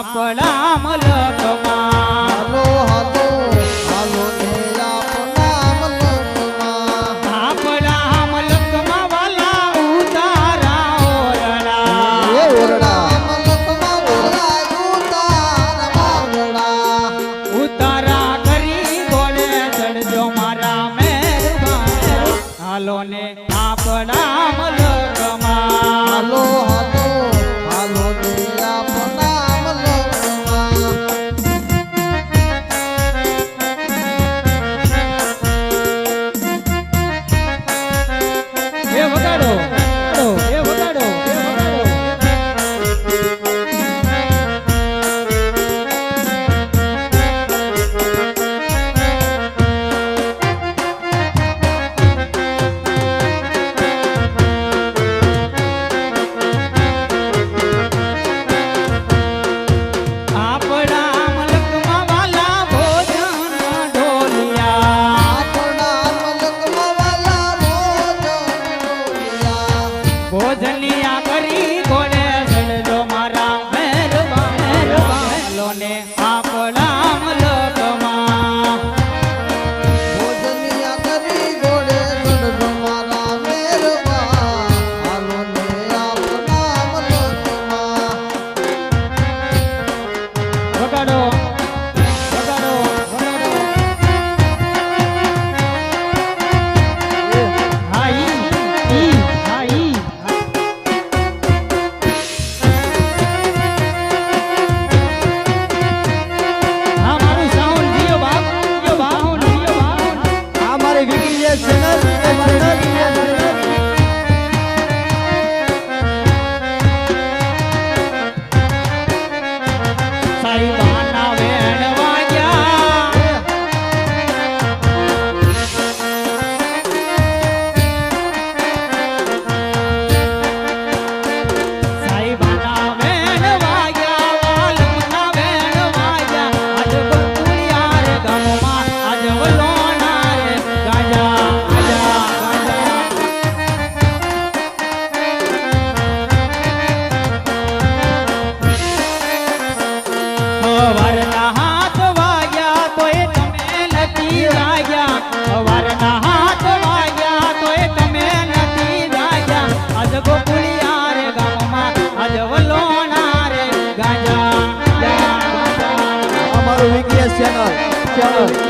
આપણા મલકમાં. આપણા મલકમાં વાલા ઉતારા ઓરડા ઉતારા કરી ગોળે ચડજો મારા મહેરબાન હાલો આપણા મલકમાં. હાલો મોજોલિયા Cristiano.